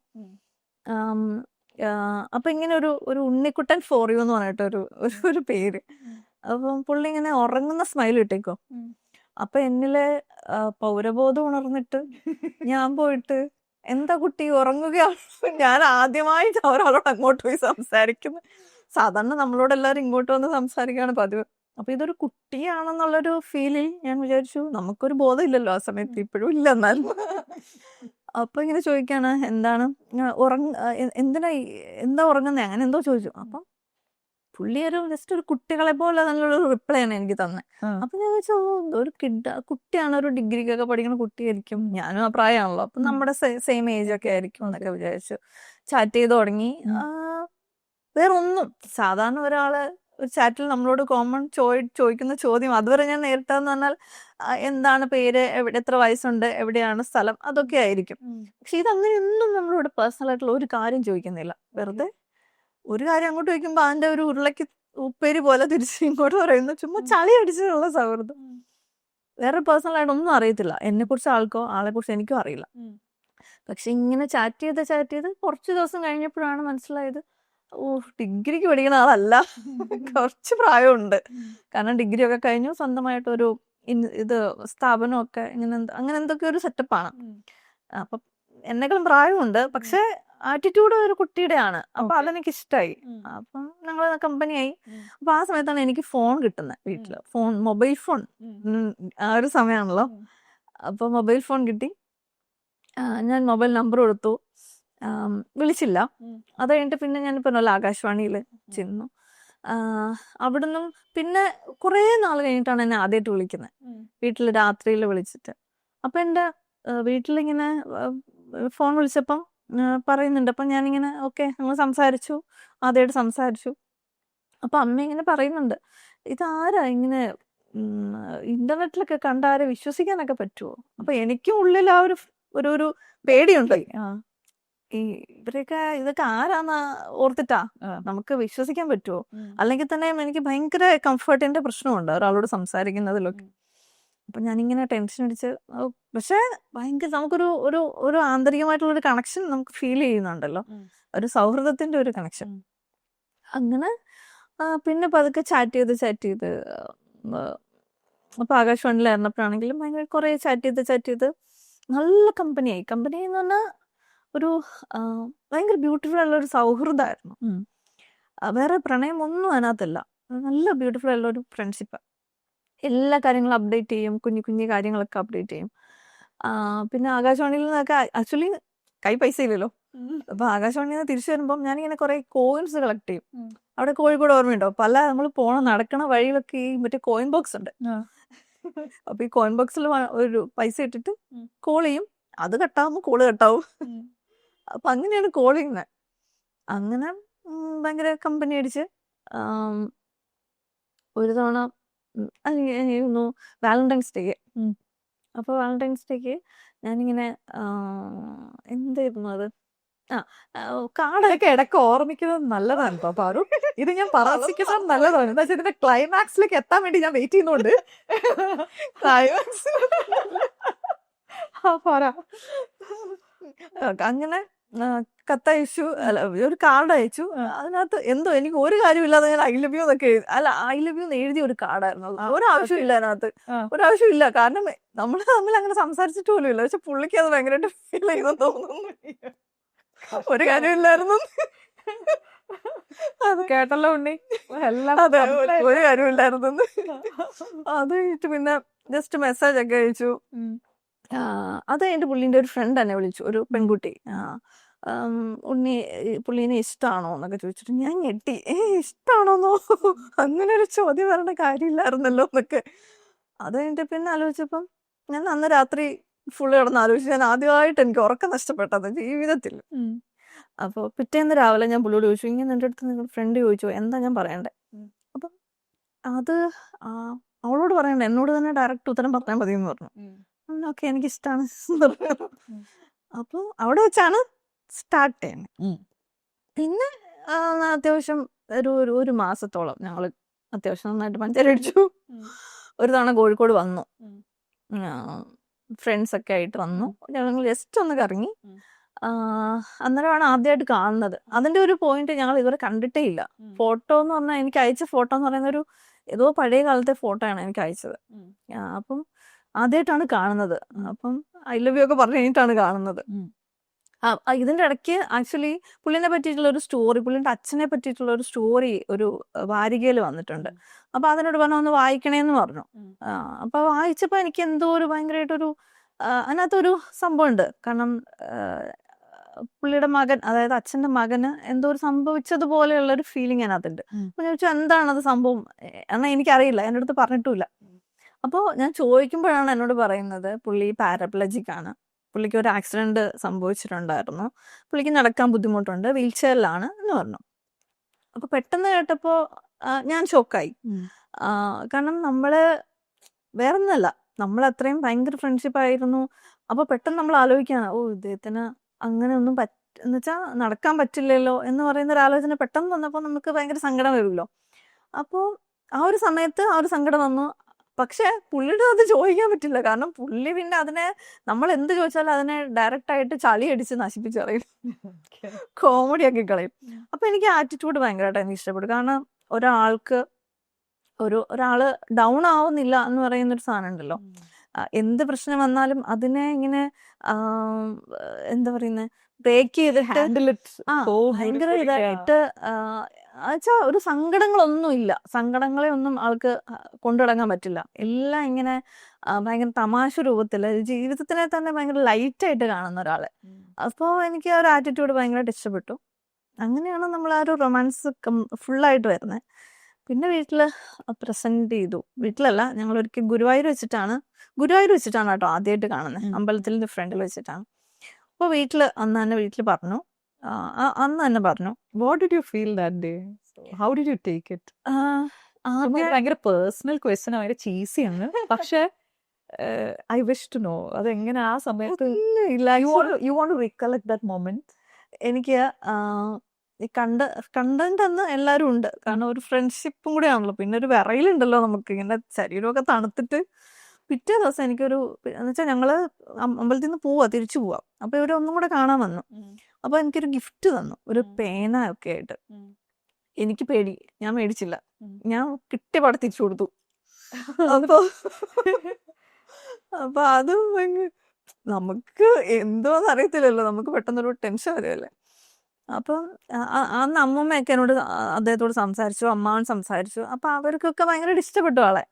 അപ്പൊ ഇങ്ങനെ ഒരു ഒരു ഉണ്ണിക്കുട്ടൻ ഫോർ യു എന്ന് പറഞ്ഞിട്ട് ഒരു ഒരു പേര്. അപ്പം പുള്ളി ഇങ്ങനെ ഉറങ്ങുന്ന സ്മൈൽ ഇട്ടേക്കോ. അപ്പൊ എന്നിലെ പൗരബോധം ഉണർന്നിട്ട് ഞാൻ പോയിട്ട് എന്താ കുട്ടി ഉറങ്ങുകയാണ് ഞാൻ ആദ്യമായിട്ട് അവരോട് അങ്ങോട്ട് പോയി സംസാരിക്കുന്നു സാധാരണ നമ്മളോട് എല്ലാവരും ഇങ്ങോട്ട് വന്ന് സംസാരിക്കുകയാണ് പതിവ് അപ്പൊ ഇതൊരു കുട്ടിയാണെന്നുള്ളൊരു ഫീലിൽ ഞാൻ വിചാരിച്ചു നമുക്കൊരു ബോധമില്ലല്ലോ ആ സമയത്ത് ഇപ്പോഴും ഇല്ല എന്നാലും. അപ്പൊ ഇങ്ങനെ ചോദിക്കാണ് എന്താണ്? ഉറങ്ങ എന്തിനാ എന്താ ഉറങ്ങുന്നത് അങ്ങനെ എന്തോ ചോദിച്ചു. അപ്പം പുള്ളി ഒരു ജസ്റ്റ് ഒരു കുട്ടികളെ പോലെ നല്ലൊരു റിപ്ലൈ ആണ് എനിക്ക് തന്നെ. അപ്പൊ ഞാൻ വെച്ചു ഒരു കിഡ് കുട്ടിയാണ് ഒരു ഡിഗ്രിക്കൊക്കെ പഠിക്കുന്ന കുട്ടിയായിരിക്കും. ഞാനും ആ പ്രായമാണല്ലോ. അപ്പൊ നമ്മുടെ സെയിം ഏജ് ഒക്കെ ആയിരിക്കും എന്നൊക്കെ വിചാരിച്ചു. ചാറ്റ് ചെയ്ത് തുടങ്ങി. വേറൊന്നും സാധാരണ ഒരാൾ ഒരു ചാറ്റിൽ നമ്മളോട് കോമൺ ചോയ് ചോദിക്കുന്ന ചോദ്യം. അതുവരെ ഞാൻ നേരിട്ടെന്ന് പറഞ്ഞാൽ എന്താണ് പേര് എവിടെ എത്ര വയസ്സുണ്ട് എവിടെയാണ് സ്ഥലം അതൊക്കെ ആയിരിക്കും. പക്ഷെ ഇത് അങ്ങനെയൊന്നും നമ്മളോട് പേഴ്സണൽ ആയിട്ടുള്ള ഒരു കാര്യം ചോദിക്കുന്നില്ല. വെറുതെ ഒരു കാര്യം അങ്ങോട്ട് ചോദിക്കുമ്പോൾ അതിന്റെ ഒരു ഉരുളക്ക് ഉപ്പേരി പോലെ തിരിച്ച് ഇങ്ങോട്ട് പറയുന്നു. ചുമ്മാ ചളി അടിച്ചിട്ടുള്ള സൗഹൃദം. വേറെ പേഴ്സണൽ ആയിട്ട് ഒന്നും അറിയത്തില്ല. എന്നെ കുറിച്ച് ആൾക്കോ ആളെ കുറിച്ച് എനിക്കും അറിയില്ല. പക്ഷെ ഇങ്ങനെ ചാറ്റ് ചെയ്ത് ചാറ്റ് ചെയ്ത് കുറച്ച് ദിവസം കഴിഞ്ഞപ്പോഴാണ് മനസ്സിലായത് ഓ ഡിഗ്രിക്ക് പഠിക്കുന്ന ആളല്ല. കുറച്ച് പ്രായമുണ്ട്. കാരണം ഡിഗ്രി ഒക്കെ കഴിഞ്ഞു. സ്വന്തമായിട്ടൊരു ഒരു ഇത് സ്ഥാപനമൊക്കെ ഇങ്ങനെ അങ്ങനെ എന്തൊക്കെ ഒരു സെറ്റപ്പാണ്. അപ്പൊ എന്നെക്കാളും പ്രായമുണ്ട്. പക്ഷെ ആറ്റിറ്റ്യൂഡ് ഒരു കുട്ടിയുടെയാണ്. അപ്പൊ Okay. അതെനിക്ക് ഇഷ്ടമായി അപ്പം ഞങ്ങൾ കമ്പനിയായി. അപ്പൊ ആ സമയത്താണ് എനിക്ക് ഫോൺ കിട്ടുന്നത് വീട്ടിൽ. Phone mobile phone. ആ ഒരു സമയമാണല്ലോ. അപ്പൊ മൊബൈൽ ഫോൺ കിട്ടി. ഞാൻ മൊബൈൽ നമ്പർ കൊടുത്തു. വിളിച്ചില്ല. അത് കഴിഞ്ഞിട്ട് പിന്നെ ഞാൻ പറഞ്ഞല്ലോ ആകാശവാണിയിൽ ചെന്നു. ആ, അവിടുന്ന് പിന്നെ കുറേ നാൾ കഴിഞ്ഞിട്ടാണ് എന്നെ ആദ്യമായിട്ട് വിളിക്കുന്നത് വീട്ടിൽ രാത്രിയിൽ വിളിച്ചിട്ട്. അപ്പം എന്റെ വീട്ടിലിങ്ങനെ ഫോൺ വിളിച്ചപ്പം ആ, പറയുന്നുണ്ട്. അപ്പം ഞാനിങ്ങനെ ഓക്കെ ഞങ്ങൾ സംസാരിച്ചു. ആദ്യമായിട്ട് സംസാരിച്ചു. അപ്പം അമ്മ ഇങ്ങനെ പറയുന്നുണ്ട് ഇതാരാ ഇങ്ങനെ ഇന്റർനെറ്റിലൊക്കെ കണ്ട ആരെ വിശ്വസിക്കാനൊക്കെ പറ്റുമോ അപ്പൊ എനിക്കും ഉള്ളിൽ ആ ഒരു ഒരു ഒരു പേടിയുണ്ട്. ഈ ഇവരൊക്കെ ഇതൊക്കെ ആരാന്ന് ഓർത്തിട്ടാ നമുക്ക് വിശ്വസിക്കാൻ പറ്റുമോ അല്ലെങ്കിൽ തന്നെ എനിക്ക് ഭയങ്കര കംഫർട്ടിന്റെ പ്രശ്നമുണ്ട് ഒരാളോട് സംസാരിക്കുന്നതിലൊക്കെ. അപ്പൊ ഞാനിങ്ങനെ ടെൻഷൻ അടിച്ച് പക്ഷെ ഭയങ്കര നമുക്കൊരു ഒരു ഒരു ആന്തരികമായിട്ടുള്ള ഒരു കണക്ഷൻ നമുക്ക് ഫീൽ ചെയ്യുന്നുണ്ടല്ലോ. ഒരു സൗഹൃദത്തിന്റെ ഒരു കണക്ഷൻ അങ്ങനെ പിന്നെ പതുക്കെ ചാറ്റ് ചെയ്ത് ചാറ്റ് ചെയ്ത് അപ്പൊ ആകാശവാണിയിലായിരുന്നപ്പോഴാണെങ്കിലും ഭയങ്കര കുറെ ചാറ്റ് ചെയ്ത് ചാറ്റ് ചെയ്ത് നല്ല കമ്പനിയായി കമ്പനി എന്ന് പറഞ്ഞാൽ ഒരു ഭയങ്കര ബ്യൂട്ടിഫുൾ ആയിട്ടുള്ള ഒരു സൗഹൃദമായിരുന്നു. വേറെ പ്രണയം ഒന്നും അതിനകത്തില്ല നല്ല ബ്യൂട്ടിഫുൾ ആയിട്ടുള്ള ഒരു ഫ്രണ്ട്ഷിപ്പ് എല്ലാ കാര്യങ്ങളും അപ്ഡേറ്റ് ചെയ്യും കുഞ്ഞു കുഞ്ഞു കാര്യങ്ങളൊക്കെ അപ്ഡേറ്റ് ചെയ്യും. പിന്നെ ആകാശവാണിയിൽ നിന്നൊക്കെ ആക്ച്വലി കൈ പൈസ ഇല്ലല്ലോ. അപ്പൊ ആകാശവാണിയിൽ നിന്ന് തിരിച്ചു വരുമ്പോൾ ഞാനിങ്ങനെ കുറെ കോയിൻസ് കളക്ട് ചെയ്യും. അവിടെ കോഴിക്കോട് ഓർമ്മയുണ്ടോ? പല നമ്മൾ പോണ നടക്കണ വഴിയിലൊക്കെ ഈ മറ്റേ കോയിൻ ബോക്സ് ഉണ്ട്. അപ്പൊ ഈ കോയിൻ ബോക്സിൽ ഒരു പൈസ ഇട്ടിട്ട് കോൾ ചെയ്യും. അത് കട്ടാവുമ്പോൾ കോൾ കട്ടാവും അപ്പൊ അങ്ങനെയാണ് കോൾ ചെയ്യുന്നത് അങ്ങനെ ഭയങ്കര കമ്പനി അടിച്ച് ആം, ഒരു തവണ ഉം, വാലന്റൈൻസ് ഡേക്ക് അപ്പോൾ അപ്പൊ വാലന്റൈൻസ് ഡേക്ക് ഞാനിങ്ങനെ ആ, എന്തായിരുന്നു അത്? ആ കാടൊക്കെ ഇടയ്ക്ക് ഓർമ്മിക്കുന്നത് നല്ലതാണ് കേട്ടോ പാറു. ഇത് ഞാൻ പറഞ്ഞിരിക്കുന്നത് നല്ലതാണ്. എന്താ വെച്ചാൽ ഇതിന്റെ ക്ലൈമാക്സിലേക്ക് എത്താൻ വേണ്ടി ഞാൻ വെയിറ്റ് ചെയ്യുന്നുണ്ട്. ആ പറ. അങ്ങനെ ആ, കത്തയച്ചു. അല്ല ഒരു കാർഡ് അയച്ചു. അതിനകത്ത് എന്തോ എനിക്ക് ഒരു കാര്യമില്ലാതെ ഞാൻ ഐ ലവ് യു എന്നൊക്കെ എഴുതി അല്ല ഐ ലവ് യു എന്ന് എഴുതിയ ഒരു കാർഡായിരുന്നു ഒരാവശ്യം ഇല്ല ആവശ്യമില്ല അതിനകത്ത്. ഒരാവശ്യം ഇല്ല കാരണം നമ്മൾ തമ്മിൽ അങ്ങനെ സംസാരിച്ചിട്ട് പോലും ഇല്ല. പക്ഷെ പുള്ളിക്ക് അത് ഭയങ്കരമായിട്ട് ഫീൽ ചെയ്തെന്ന് തോന്നുന്നു. ഒരു കാര്യമില്ലായിരുന്നു അത് കേട്ടല്ലോ ഉണ്ണി. എല്ലാം അതെ ഒരു- കാര്യമില്ലായിരുന്നു അത് കഴിഞ്ഞിട്ട് പിന്നെ ജസ്റ്റ് മെസ്സേജ് ഒക്കെ അയച്ചു. അത് എന്റെ പുള്ളീന്റെ ഒരു ഫ്രണ്ട് എന്നെ വിളിച്ചു ഒരു പെൺകുട്ടി. ഉണ്ണി പുള്ളീനെ ഇഷ്ടമാണോ എന്നൊക്കെ ചോദിച്ചിട്ട് ഞാൻ ഞെട്ടി. ഏ ഇഷ്ടമാണോന്നോ അങ്ങനെ ഒരു ചോദ്യം വരേണ്ട കാര്യമില്ലായിരുന്നല്ലോ എന്നൊക്കെ. അത് കഴിഞ്ഞിട്ട് പിന്നെ ആലോചിച്ചപ്പം ഞാൻ അന്ന് രാത്രി ഫുള്ള് കിടന്ന് ആലോചിച്ചു ഞാൻ ആദ്യമായിട്ട് എനിക്ക് ഉറക്കം നഷ്ടപ്പെട്ടത് ജീവിതത്തിൽ. അപ്പോൾ പിറ്റേന്ന് രാവിലെ ഞാൻ പുള്ളിയോട് ചോദിച്ചു ഇങ്ങനെ എന്റെ അടുത്ത് നിങ്ങൾ ഫ്രണ്ട് ചോദിച്ചു? എന്താ ഞാൻ പറയണ്ടേ. അപ്പം അത് അവളോട് പറയണ്ട എന്നോട് തന്നെ ഡയറക്റ്റ് ഉത്തരം പറഞ്ഞാൽ മതി എന്ന് പറഞ്ഞു. ഓക്കെ എനിക്ക് ഇഷ്ടമാണ് ഉം. അപ്പോൾ അവിടെ വെച്ചാണ് സ്റ്റാർട്ട് ചെയ്യുന്നത്. പിന്നെ അത്യാവശ്യം ഒരു ഒരു ഒരു മാസത്തോളം ഞങ്ങൾ അത്യാവശ്യം നന്നായിട്ട് പഞ്ചായത്ത് അടിച്ചു. ഒരു തവണ കോഴിക്കോട് വന്നു. ഫ്രണ്ട്സ് ഒക്കെ ആയിട്ട് വന്നു ഞങ്ങൾ ജസ്റ്റ് ഒന്ന് കറങ്ങി. അന്നേരമാണ് ആദ്യമായിട്ട് കാണുന്നത് അതിന്റെ ഒരു പോയിന്റ് ഞങ്ങൾ ഇതുവരെ കണ്ടിട്ടേ ഇല്ല ഫോട്ടോ എന്ന് പറഞ്ഞാൽ എനിക്ക് അയച്ച ഫോട്ടോ എന്ന് പറയുന്ന ഒരു ഏതോ പഴയ കാലത്തെ ഫോട്ടോ ആണ് എനിക്ക് അയച്ചത്. അപ്പം ആദ്യമായിട്ടാണ് കാണുന്നത്. അപ്പം ഐ ലവ് യു ഒക്കെ പറഞ്ഞു കഴിഞ്ഞിട്ടാണ് കാണുന്നത്. ഇതിന്റെ ഇടയ്ക്ക് ആക്ച്വലി പുള്ളിനെ പറ്റിയിട്ടുള്ള ഒരു സ്റ്റോറി പുള്ളിന്റെ അച്ഛനെ പറ്റിയിട്ടുള്ള ഒരു സ്റ്റോറി ഒരു വാരികയിൽ വന്നിട്ടുണ്ട്. അപ്പോൾ അപ്പൊ അതിനോട് പറഞ്ഞു ഒന്ന് വായിക്കണേന്ന് പറഞ്ഞു. അപ്പോൾ വായിച്ചപ്പോൾ അപ്പൊ വായിച്ചപ്പോ എനിക്ക് എന്തോ ഒരു ഭയങ്കരമായിട്ടൊരു അതിനകത്തൊരു സംഭവമുണ്ട്. കാരണം പുള്ളിയുടെ മകൻ അതായത് അച്ഛന്റെ മകന് എന്തോ ഒരു സംഭവിച്ചതുപോലെയുള്ള ഒരു ഫീലിംഗ് അതിനകത്തുണ്ട്. അപ്പൊ ചോദിച്ചു എന്താണ് അത് സംഭവം? എന്നാ എന്നാൽ എനിക്കറിയില്ല. എന്റെ അടുത്ത് പറഞ്ഞിട്ടുമില്ല. അപ്പോൾ ഞാൻ ചോദിക്കുമ്പോഴാണ് എന്നോട് പറയുന്നത് പുള്ളി പാരപ്ലജിക് ആണ്. പുള്ളിക്ക് ഒരു ആക്സിഡന്റ് സംഭവിച്ചിട്ടുണ്ടായിരുന്നു. പുള്ളിക്ക് നടക്കാൻ ബുദ്ധിമുട്ടുണ്ട്. വീൽ ചെയറിലാണ് എന്ന് പറഞ്ഞു. അപ്പോൾ പെട്ടെന്ന് കേട്ടപ്പോൾ ഞാൻ ഷോക്കായി. കാരണം നമ്മൾ വേറൊന്നല്ല. നമ്മൾ അത്രയും ഭയങ്കര ഫ്രണ്ട്ഷിപ്പ് ആയിരുന്നു. അപ്പോൾ പെട്ടെന്ന് നമ്മൾ ആലോചിക്കുകയാണ് ഓ ഇദ്ദേഹത്തിന് അങ്ങനെ ഒന്നും പറ്റ എന്ന് വെച്ചാൽ നടക്കാൻ പറ്റില്ലല്ലോ എന്ന് പറയുന്ന ഒരു ആലോചന പെട്ടെന്ന് വന്നപ്പോൾ നമുക്ക് ഭയങ്കര സങ്കടം വരുമല്ലോ. അപ്പോൾ ആ ഒരു സമയത്ത് ആ ഒരു സങ്കടം വന്നു. പക്ഷെ പുള്ളിയുടെ അത് ചോദിക്കാൻ പറ്റില്ല. കാരണം പുള്ളി പിന്നെ അതിനെ നമ്മൾ എന്ത് ചോദിച്ചാലും അതിനെ ഡയറക്റ്റ് ആയിട്ട് ചളി അടിച്ച് നശിപ്പിച്ചറിയും കോമഡി ആക്കി കളയും. അപ്പൊ എനിക്ക് ആറ്റിറ്റ്യൂഡ് ഭയങ്കരമായിട്ട് എനിക്ക് ഇഷ്ടപ്പെടും കാരണം ഒരാൾക്ക് ഒരു ഒരാൾ ഡൗൺ ആവുന്നില്ല എന്ന് പറയുന്ന ഒരു സാധനം ഉണ്ടല്ലോ. എന്ത് പ്രശ്നം വന്നാലും അതിനെ ഇങ്ങനെ എന്താ പറയുന്നത് ബ്രേക്ക് ചെയ്ത് ഹാൻഡിൽ ആ ഭയങ്കര ഇതായിട്ട് വെച്ചാ ഒരു സങ്കടങ്ങളൊന്നും ഇല്ല. സങ്കടങ്ങളെ ഒന്നും ആൾക്ക് കൊണ്ടുടങ്ങാൻ പറ്റില്ല. എല്ലാം ഇങ്ങനെ ഭയങ്കര തമാശ രൂപത്തിൽ ജീവിതത്തിനെ തന്നെ ഭയങ്കര ലൈറ്റ് ആയിട്ട് കാണുന്ന ഒരാൾ. അപ്പോൾ എനിക്ക് ആ ഒരു ആറ്റിറ്റ്യൂഡ് ഭയങ്കരമായിട്ട് ഇഷ്ടപ്പെട്ടു. അങ്ങനെയാണ് നമ്മൾ ആ ഒരു റൊമാൻസ് ഫുള്ളായിട്ട് വരുന്നത് പിന്നെ വീട്ടിൽ പ്രസന്റ് ചെയ്തു. വീട്ടിലല്ല ഞങ്ങൾ ഒരിക്കൽ ഗുരുവായൂർ വെച്ചിട്ടാണ് ഗുരുവായൂർ വെച്ചിട്ടാണ് കേട്ടോ ആദ്യമായിട്ട് കാണുന്നത് അമ്പലത്തിൽ അമ്പലത്തിന്റെ ഫ്രണ്ടിൽ വെച്ചിട്ടാണ്. അപ്പോൾ വീട്ടിൽ അന്ന് തന്നെ വീട്ടിൽ പറഞ്ഞു അന്ന് തന്നെ പറഞ്ഞു. What did you feel that day how did you take it ഭയങ്കര പേഴ്സണൽ ക്വസ്റ്റ്യൻ ഭയങ്കര ചീസിയാണ് പക്ഷെ ഐ വിഷ് ടു നോ അതെങ്ങനെ ആ സമയത്ത് you want to recollect that moment എനിക്ക് കണ്ട കണ്ടന്റ് അന്ന് എല്ലാവരും ഉണ്ട്. കാരണം ഒരു ഫ്രണ്ട്ഷിപ്പും കൂടെ ആണല്ലോ. പിന്നെ ഒരു വിറയിലുണ്ടല്ലോ നമുക്ക്. ഇങ്ങനെ ശരീരമൊക്കെ തണുത്തിട്ട് പിറ്റേ ദിവസം എനിക്കൊരു എന്ന് വെച്ചാൽ ഞങ്ങൾ അം- അമ്പലത്തിൽ നിന്ന് പോവാ തിരിച്ചു പോവാ. അപ്പൊ ഇവിടെ ഒന്നും കൂടെ കാണാൻ വന്നു. അപ്പൊ എനിക്കൊരു ഗിഫ്റ്റ് തന്നു. ഒരു. പേന ഒക്കെ ആയിട്ട്. എനിക്ക് പേടി. ഞാൻ മേടിച്ചില്ല. ഞാൻ കിട്ടിയ പാടെ തിരിച്ചു കൊടുത്തു. അപ്പൊ അപ്പൊ അതും നമുക്ക് എന്തോന്ന് അറിയത്തില്ലല്ലോ. നമുക്ക് പെട്ടെന്നൊരു ടെൻഷൻ വരുമല്ലേ അപ്പം അന്ന് അമ്മമ്മയൊക്കെ എന്നോട് അദ്ദേഹത്തോട് സംസാരിച്ചു അമ്മാവൻ സംസാരിച്ചു. അപ്പൊ അവർക്കൊക്കെ ഭയങ്കര ഇഷ്ടപ്പെട്ടു ആളെ.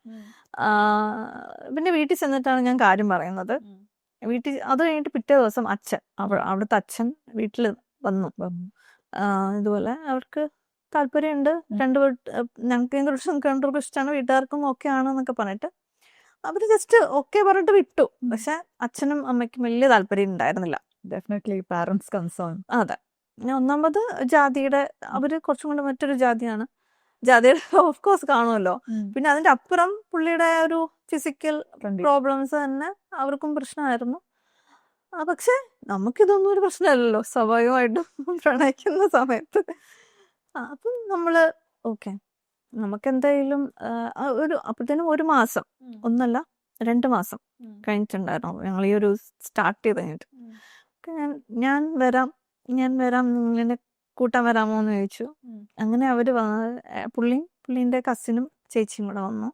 പിന്നെ വീട്ടിൽ ചെന്നിട്ടാണ് ഞാൻ കാര്യം പറയുന്നത്. വീട്ടിൽ അത് കഴിഞ്ഞിട്ട് പിറ്റേ ദിവസം അച്ഛൻ അവ അവിടുത്തെ അച്ഛൻ വീട്ടിൽ വന്നു. ഇതുപോലെ അവർക്ക് താല്പര്യമുണ്ട്. രണ്ട് ഞങ്ങൾക്ക് കുറിച്ച് കണ്ടവർക്ക് ഇഷ്ടമാണ് വീട്ടുകാർക്കും ഓക്കെ ആണെന്നൊക്കെ പറഞ്ഞിട്ട് അവർ ജസ്റ്റ് ഓക്കെ പറഞ്ഞിട്ട് വിട്ടു. പക്ഷെ അച്ഛനും അമ്മയ്ക്കും വലിയ താല്പര്യം ഉണ്ടായിരുന്നില്ല. ഡെഫിനറ്റ്ലി പാരന്റ്സ് കൺസേൺ അതെ. പിന്നെ ഒന്നാമത് ജാതിയുടെ അവർ കുറച്ചും കൂടെ മറ്റൊരു ജാതിയാണ്. ജാതിയുടെ ഓഫ് കോഴ്സ് കാണുമല്ലോ. പിന്നെ അതിന്റെ അപ്പുറം പുള്ളിയുടെ ഒരു ഫിസിക്കൽ പ്രോബ്ലംസ് തന്നെ അവർക്കും പ്രശ്നമായിരുന്നു. പക്ഷെ നമുക്കിതൊന്നും ഒരു പ്രശ്നമല്ലല്ലോ. സ്വാഭാവികമായിട്ടും പ്രണയിക്കുന്ന സമയത്ത്. അപ്പം നമ്മൾ ഓക്കെ നമുക്ക് എന്തായാലും ഒരു അപ്പത്തേനും ഒരു മാസം. ഒന്നല്ല രണ്ട് മാസം കഴിഞ്ഞിട്ടുണ്ടായിരുന്നു. ഞങ്ങൾ ഈ ഒരു സ്റ്റാർട്ട് ചെയ്ത് കഴിഞ്ഞിട്ട്. ഞാൻ ഞാൻ വരാം. ഞാൻ വരാം നിങ്ങളെ കൂട്ടാൻ വരാമോ എന്ന് ചോദിച്ചു അങ്ങനെ അവർ വന്ന പുള്ളിയും പുള്ളീന്റെ കസിനും ചേച്ചിയും കൂടെ വന്നു.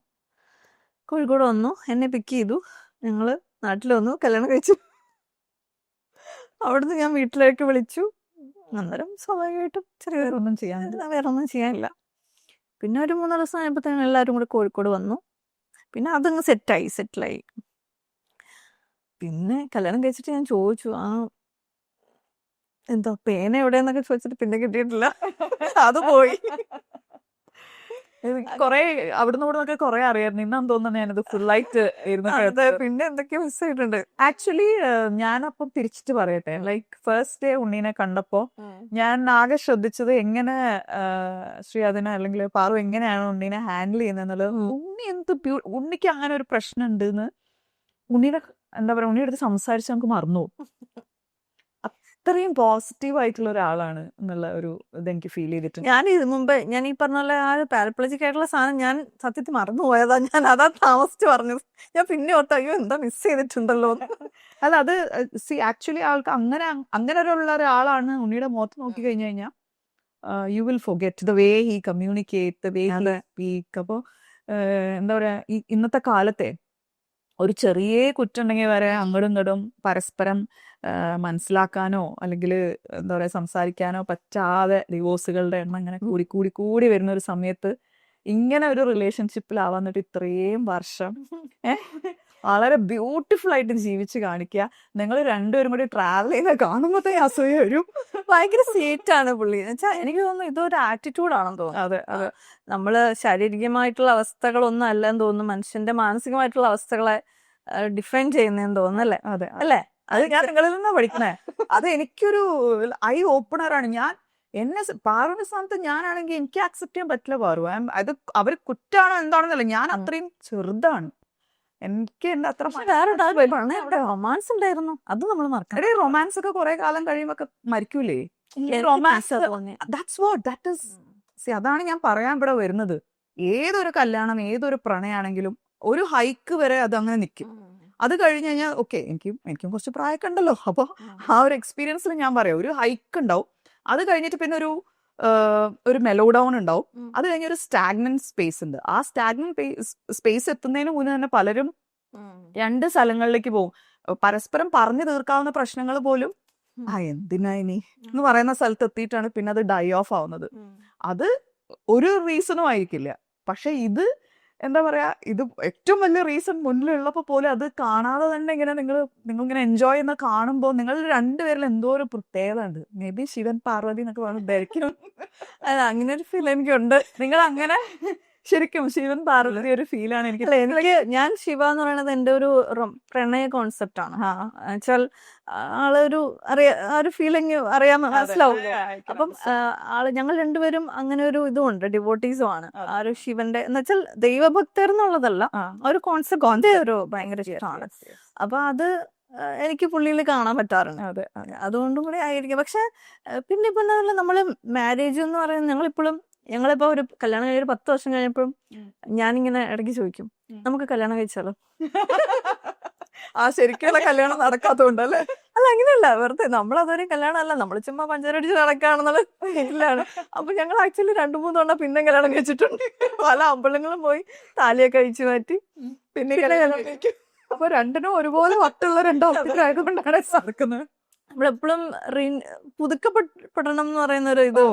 കോഴിക്കോട് വന്നു എന്നെ പിക്ക് ചെയ്തു. ഞങ്ങൾ നാട്ടിൽ വന്നു കല്യാണം കഴിച്ചു. അവിടുന്ന് ഞാൻ വീട്ടിലേക്ക് വിളിച്ചു. അന്നേരം സ്വാഭാവികമായിട്ടും ചെറിയ ഒന്നും ചെയ്യാൻ വേറെ ഒന്നും ചെയ്യാനില്ല. പിന്നെ ഒരു മൂന്നാൽ ദിവസം ആയപ്പോഴത്തേനും എല്ലാവരും കൂടെ കോഴിക്കോട് വന്നു. പിന്നെ അതങ്ങ് സെറ്റായി സെറ്റിലായി പിന്നെ കല്യാണം കഴിച്ചിട്ട് ഞാൻ ചോദിച്ചു ആ എന്താ പേന എവിടെയെന്നൊക്കെ ചോദിച്ചിട്ട് പിന്നെ കിട്ടിയിട്ടില്ല. അത് പോയി. കൊറേ അവിടുന്ന് ഇവിടുന്നൊക്കെ കൊറേ അറിയായിരുന്നു. ഇന്നാന്ന് തോന്നുന്നു ഞാനത് ഫുള്ളായിട്ട് ഇരുന്ന് പിന്നെ എന്തൊക്കെയോ മിസ് ആയിട്ടുണ്ട്. ആക്ച്വലി ഞാനപ്പം തിരിച്ചിട്ട് പറയട്ടെ. ലൈക്ക് ഫസ്റ്റ് ഡേ ഉണ്ണീനെ കണ്ടപ്പോ ഞാൻ ആകെ ശ്രദ്ധിച്ചത് എങ്ങനെ ആ, ശ്രീ അതിന അല്ലെങ്കിൽ പാറു എങ്ങനെയാണ് ഉണ്ണീനെ ഹാൻഡിൽ ചെയ്യുന്നത് എന്നുള്ളത്. ഉണ്ണി എന്ത് ബ്യൂ- ഉണ്ണിക്ക് അങ്ങനെ ഒരു പ്രശ്നം ഉണ്ട് എന്ന് ഉണ്ണിയുടെ എന്താ പറയാ ഉണ്ണിയുടെ അടുത്ത് സംസാരിച്ച് നമുക്ക് മറന്നു. അത്രയും പോസിറ്റീവ് ആയിട്ടുള്ള ഒരാളാണ് എന്നുള്ള ഒരു ഇതെനിക്ക് ഫീൽ ചെയ്തിട്ടുണ്ട്. ഞാൻ ഇത് മുമ്പ് ഞാൻ ഈ പറഞ്ഞ പോലെ ആ ഒരു പാരപ്ലജിക് ആയിട്ടുള്ള സാധനം ഞാൻ സത്യത്തിൽ മറന്നു പോയതാ ഞാൻ അതാ താമസിച്ച് പറഞ്ഞത്. ഞാൻ പിന്നെ ഓർത്ത അയ്യോ എന്താ മിസ് ചെയ്തിട്ടുണ്ടല്ലോ അല്ല അത് സി ആക്ച്വലി ആൾക്ക് അങ്ങനെ അങ്ങനെ ഉള്ള ഒരാളാണ് ഉണ്ണിയുടെ മുഖത്ത് നോക്കി കഴിഞ്ഞു കഴിഞ്ഞാൽ you will forget the way he communicate the way he. Speak അപ്പോൾ എന്താ പറയാ ഇന്നത്തെ കാലത്തെ ഒരു ചെറിയ കുറ്റുണ്ടെങ്കിൽ വരെ അങ്ങോട്ടും ഇങ്ങോട്ടും പരസ്പരം മനസ്സിലാക്കാനോ അല്ലെങ്കിൽ എന്താ പറയുക സംസാരിക്കാനോ പറ്റാതെ ഡിവോഴ്സുകളുടെ എണ്ണം ഇങ്ങനെ കൂടി കൂടി കൂടി വരുന്ന ഒരു സമയത്ത് ഇങ്ങനെ ഒരു റിലേഷൻഷിപ്പിലാവാന്നിട്ട് ഇത്രയും വർഷം. വളരെ ബ്യൂട്ടിഫുൾ ആയിട്ട് ജീവിച്ച് കാണിക്കുക. നിങ്ങൾ രണ്ടുപേരും കൂടി ട്രാവൽ ചെയ്യുന്ന കാണുമ്പോഴത്തേ അസൂയ വരും. ഭയങ്കര സ്വീറ്റ് ആണ് പുള്ളി. എന്നുവെച്ചാൽ എനിക്ക് തോന്നുന്നു ഇതൊരു ആറ്റിറ്റ്യൂഡ് ആണെന്ന് തോന്നുന്നു. അതെ അതെ. നമ്മൾ ശാരീരികമായിട്ടുള്ള അവസ്ഥകളൊന്നും അല്ല എന്ന് തോന്നുന്നു. മനുഷ്യന്റെ മാനസികമായിട്ടുള്ള അവസ്ഥകളെ ഡിഫൈൻ ചെയ്യുന്നതെന്ന് തോന്നുന്നു അല്ലേ? അതെ അല്ലേ? അത് ഞാൻ നിങ്ങളിൽ നിന്നാ പഠിക്കണേ അത് എനിക്കൊരു ഐ ഓപ്പണർ ആണ്. ഞാൻ എന്നെ പാറുവിന്റെ സ്ഥാനത്ത് ഞാനാണെങ്കിൽ എനിക്ക് അക്സെപ്റ്റ് ചെയ്യാൻ പറ്റില്ല പാറു. അത് അവർ കുറ്റാണോ എന്താണെന്നല്ല ഞാൻ. അത്രയും ചെറുതാണ്. എനിക്ക് അത്ര റൊമാൻസ് ഉണ്ടായിരുന്നു. അത് നമ്മൾ മറക്കണം. റൊമാൻസ് ഒക്കെ കുറെ കാലം കഴിയുമ്പോ മരിക്കൂലേ? Romance that's what that is അതാണ് ഞാൻ പറയാൻ ഇവിടെ വരുന്നത്. ഏതൊരു കല്യാണം ഏതൊരു പ്രണയാണെങ്കിലും ഒരു ഹൈക്ക് വരെ അത് അങ്ങനെ നിൽക്കും അത് കഴിഞ്ഞ് കഴിഞ്ഞാൽ ഓക്കെ എനിക്ക് എനിക്കും കുറച്ച് പ്രായമൊക്കെ ഉണ്ടല്ലോ. അപ്പോൾ ആ. ഒരു എക്സ്പീരിയൻസിൽ ഞാൻ പറയാം. ഒരു ഹൈക്ക് ഉണ്ടാവും. അത് കഴിഞ്ഞിട്ട് പിന്നെ ഒരു ഒരു മെലോ ഡൗൺ ഉണ്ടാവും. അത് കഴിഞ്ഞ ഒരു സ്റ്റാഗ്നന്റ് സ്പേസ് ഉണ്ട്. ആ സ്റ്റാഗ്നന്റ് സ്പേസ് എത്തുന്നതിന് മുന്നേ തന്നെ പലരും രണ്ട് സ്ഥലങ്ങളിലേക്ക് പോകും. പരസ്പരം പറഞ്ഞു തീർക്കാവുന്ന പ്രശ്നങ്ങൾ പോലും ആ എന്തിനാ ഇനി? എന്ന് പറയുന്ന സ്ഥലത്ത് എത്തിയിട്ടാണ് പിന്നെ അത് ഡൈ ഓഫ് ആവുന്നത്. അത് ഒരു റീസണും ആയിരിക്കില്ല. പക്ഷെ ഇത് എന്താ പറയാ ഇത് ഏറ്റവും വലിയ റീസൺ മുന്നിലുള്ളപ്പോ പോലും അത് കാണാതെ തന്നെ ഇങ്ങനെ നിങ്ങൾ നിങ്ങൾ ഇങ്ങനെ എൻജോയ് ചെയ്യുന്ന കാണുമ്പോൾ നിങ്ങൾ രണ്ടുപേരിൽ എന്തോ ഒരു പ്രത്യേകത ഉണ്ട് മേ ബി ശിവൻ പാർവതി എന്നൊക്കെ പറഞ്ഞു ധരിക്കണം അങ്ങനെ ഒരു ഫീൽ എനിക്കുണ്ട് നിങ്ങൾ അങ്ങനെ ശരിക്കും ശിവൻ പാർവതി ഒരു ഫീലാണ് എനിക്ക് അല്ല എനിക്ക് ഞാൻ ശിവ എന്ന് പറയുന്നത് എന്റെ ഒരു പ്രണയ കോൺസെപ്റ്റ് ആണ് വെച്ചാൽ ആളൊരു അറിയാ ആ ഒരു ഫീലിംഗ് അറിയാൻ. മനസ്സിലാവും അപ്പം ആൾ ഞങ്ങൾ രണ്ടുപേരും അങ്ങനെ ഒരു ഇതുമുണ്ട് ഡിവോട്ടീസും ആണ്. ആ ഒരു ശിവന്റെ എന്ന് വെച്ചാൽ ദൈവഭക്തർ എന്നുള്ളതല്ല ഒരു കോൺസെപ്റ്റ് ഒരു ഭയങ്കര ചേട്ടാണ് ഇഷ്ടമാണ്. അപ്പൊ അത് എനിക്ക് പുള്ളിയിൽ കാണാൻ പറ്റാറുണ്ട് അതെ അതെ. അതുകൊണ്ടും കൂടി ആയിരിക്കും പക്ഷെ പിന്നെ ഇപ്പൊ നമ്മൾ മാരേജ് എന്ന് പറയുന്നത് ഞങ്ങളിപ്പോഴും ഞങ്ങളിപ്പോ ഒരു കല്യാണം കഴിഞ്ഞ ഒരു പത്ത് വർഷം കഴിഞ്ഞപ്പോഴും. ഞാനിങ്ങനെ ഇടയ്ക്ക് ചോദിക്കും നമുക്ക് കല്യാണം കഴിച്ചാലോ? ആ ശരിക്കുള്ള കല്യാണം നടക്കാത്തതുകൊണ്ടല്ലേ അല്ല അങ്ങനെയല്ല. വെറുതെ നമ്മൾ അതൊരു കല്യാണം അല്ല നമ്മൾ ചുമ്മാ പഞ്ചാര അടിച്ച് നടക്കുകയാണെന്നുള്ള അപ്പൊ ഞങ്ങൾ ആക്ച്വലി രണ്ടു മൂന്ന് തവണ പിന്നെ കല്യാണം കഴിച്ചിട്ടുണ്ട്. പല അമ്പലങ്ങളും പോയി താലിയൊക്കെ കഴിച്ചു മാറ്റി പിന്നെ കല്യാണം കഴിക്കും. അപ്പൊ രണ്ടിനും ഒരുപോലെ വട്ടുള്ള ആയതുകൊണ്ടാണ് നടക്കുന്നത്. നമ്മളെപ്പോഴും പുതുക്കപ്പെടണം എന്ന് പറയുന്ന ഒരു ഇത്.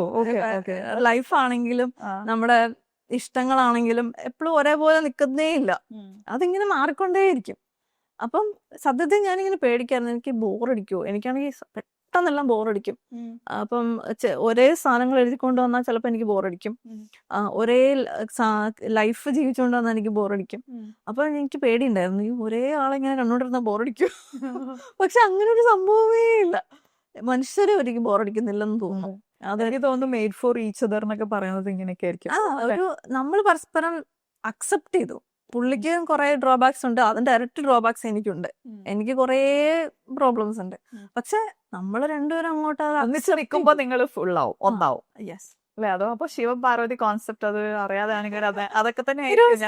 ലൈഫ് ആണെങ്കിലും നമ്മുടെ ഇഷ്ടങ്ങളാണെങ്കിലും എപ്പോഴും ഒരേപോലെ നിൽക്കുന്നേ ഇല്ല. അതിങ്ങനെ മാറിക്കൊണ്ടേയിരിക്കും. അപ്പം സത്യത്തിൽ ഞാനിങ്ങനെ പേടിക്കായിരുന്നു. എനിക്ക് ബോറടിക്കുമോ എനിക്കാണെങ്കിൽ പെട്ടെന്നെല്ലാം ബോറടിക്കും. അപ്പം ഒരേ സാധനങ്ങൾ എഴുതിക്കൊണ്ട് വന്നാൽ ചിലപ്പോൾ എനിക്ക് ബോറടിക്കും. ഒരേ ലൈഫ് ജീവിച്ചുകൊണ്ട് വന്നാൽ എനിക്ക് ബോറടിക്കും. അപ്പൊ എനിക്ക് പേടിയുണ്ടായിരുന്നു. ഈ ഒരേ ആളെങ്ങനെ കണ്ടുകൊണ്ടിരുന്ന ബോറടിക്കും പക്ഷെ അങ്ങനെ ഒരു സംഭവമേ ഇല്ല. മനുഷ്യരെ ഒരിക്കലും ബോറടിക്കുന്നില്ലെന്ന് തോന്നുന്നു. അതെനിക്ക് തോന്നുന്നു മെയ്ഡ് ഫോർ ഈച്ച് അതർ എന്നൊക്കെ പറയുന്നത് ഇങ്ങനെയൊക്കെ ആയിരിക്കും ആ ഒരു നമ്മൾ പരസ്പരം അക്സെപ്റ്റ് ചെയ്തു. പുള്ളിക്ക് കുറെ ഡ്രോബാക്സ് ഉണ്ട്. അതിന്റെ ഇരട്ടി ഡ്രോബാക്സ് എനിക്കുണ്ട്. എനിക്ക് കുറേ പ്രോബ്ലംസ് ഉണ്ട്. പക്ഷെ നമ്മൾ രണ്ടുപേരും അങ്ങോട്ട് ഒന്നിച്ച് നിങ്ങൾ ഫുൾ ആവും ഒന്നാവും. യെസ് അല്ലെ? അതോ അപ്പൊ ശിവ പാർവതി കോൺസെപ്റ്റ് അത് അറിയാതെയാണെങ്കിൽ അത് അതൊക്കെ തന്നെ